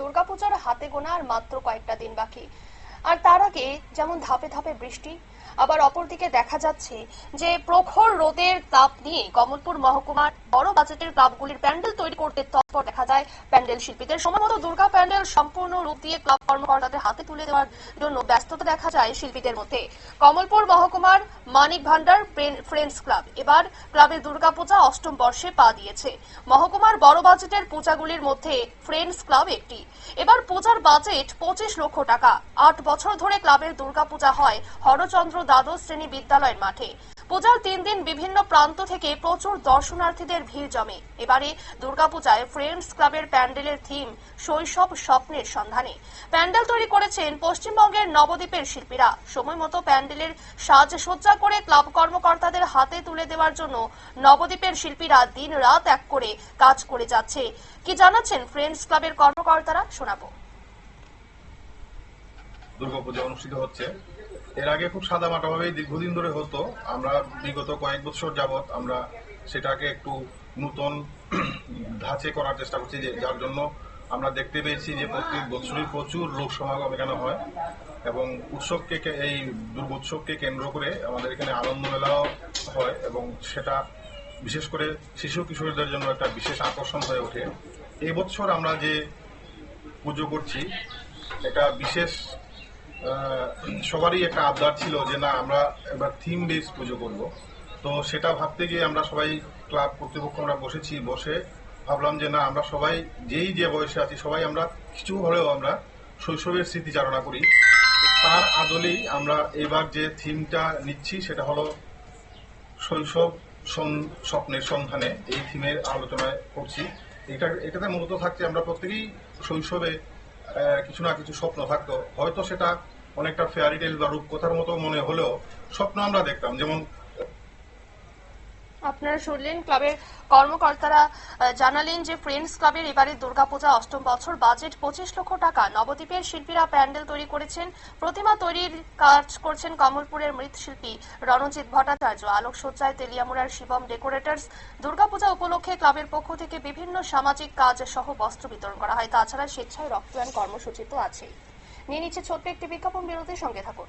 দুর্গাপূজার হাতে গোনা আর মাত্র কয়েকটা দিন বাকি। আর তার আগে যেমন ধাপে ধাপে বৃষ্টি, আবার অপরদিকে দেখা যাচ্ছে যে প্রখর রোদের তাপ নিয়ে কমলপুর মহকুমার বড় বাজেটের ক্লাবগুলির প্যান্ডেল তৈরি করতে তৎপর দেখা যায়। প্যান্ডেল শিল্পীদের সময় মতো দুর্গা প্যান্ডেল সম্পূর্ণ রূপ দিয়ে ক্লাব কর্মকর্তাদের হাতে তুলে দেওয়ার জন্য ব্যস্ততা দেখা যায় শিল্পীদের মধ্যে। কমলপুর মহকুমার মানিক ভান্ডার ফ্রেন্ডস ক্লাব। এবার ক্লাবের দুর্গাপূজা অষ্টম বর্ষে পা দিয়েছে। মহকুমার বড় বাজেটের পূজাগুলির মধ্যে ফ্রেন্ডস ক্লাব একটি। এবার পূজার বাজেট পঁচিশ লক্ষ টাকা। আট বছর ধরে ক্লাবের দুর্গাপূজা হয় হরচন্দ্র দ্বাদশ শ্রেণি বিদ্যালয়ের মাঠে। পূজার তিন দিন বিভিন্ন প্রান্ত থেকে প্রচুর দর্শনার্থীদের ভিড় জমে। এবারে দুর্গাপূজায় ফ্রেন্ডস ক্লাবের প্যান্ডেলের থিম শৈশব স্বপ্নের সন্ধানে। প্যান্ডেল তৈরি করেছেন পশ্চিমবঙ্গের নবদ্বীপের শিল্পীরা। সময় মতো প্যান্ডেলের সাজসজ্জা করে ক্লাব কর্মকর্তাদের হাতে তুলে দেওয়ার জন্য নবদ্বীপের শিল্পীরা দিন রাত এক করে কাজ করে যাচ্ছে। কি জানাচ্ছেন ফ্রেন্ডস ক্লাবের কর্মকর্তারা? শোনাবো। দুর্গাপূজা অনুষ্ঠিত হচ্ছে। এর আগে খুব সাদামাটা ভাবেই দীর্ঘদিন ধরে হতো। আমরা বিগত কয়েক বছর যাবত আমরা সেটাকে একটু নূতন ধাঁচে করার চেষ্টা করছি যে, যার জন্য আমরা দেখতে পেয়েছি যে প্রত্যেক বছরই প্রচুর লোক সমাগম এখানে হয় এবং উৎসবকে এই দুর্গোৎসবকে কেন্দ্র করে আমাদের এখানে আনন্দ মেলাও হয় এবং সেটা বিশেষ করে শিশু কিশোরদের জন্য একটা বিশেষ আকর্ষণ হয়ে ওঠে। এই বছর আমরা যে পুজো করছি, এটা বিশেষ সবারই একটা আবদার ছিল যে না, আমরা এবার থিম বেস পুজো করব। তো সেটা ভাবতে গিয়ে আমরা সবাই ক্লাব কর্তৃপক্ষ আমরা বসেছি, বসে ভাবলাম যে না, আমরা সবাই যেই যে বয়সে আছি, সবাই আমরা কিছু হলেও আমরা শৈশবের স্মৃতিচারণা করি। তার আদলেই আমরা এবার যে থিমটা নিচ্ছি, সেটা হলো শৈশব স্বপ্নের সন্ধানে এই থিমের আলোচনায় করছি। এটা, এটাতে মূলত থাকছে আমরা প্রত্যেকেই শৈশবে কিছু না কিছু স্বপ্ন থাকতো। হয়তো সেটা অনেকটা ফেয়ারিটেল বা রূপকথার মতো মনে হলেও স্বপ্ন আমরা দেখতাম। যেমন আপনারা শুনলেন ক্লাবের কর্মকর্তারা জানালেন যে ফ্রেন্ডস ক্লাবের এবারে দুর্গাপূজা অষ্টম বছর বাজেট পঁচিশ লক্ষ টাকা। নবদ্বীপের শিল্পীরা প্যান্ডেল তৈরি করেছেন, প্রতিমা তৈরির কাজ করছেন কমলপুরের মৃৎশিল্পী রণজিৎ ভট্টাচার্য, আলোকসজ্জায় তেলিয়ামুড়ার শিবম ডেকোরেটর্স। দুর্গাপূজা উপলক্ষে ক্লাবের পক্ষ থেকে বিভিন্ন সামাজিক কাজ সহ বস্ত্র বিতরণ করা হয়। তাছাড়া স্বেচ্ছায় রক্তদান কর্মসূচি তো আছেই। নিয়ে নিচ্ছে ছোট্ট একটি বিজ্ঞাপন, বিরতির সঙ্গে থাকুন।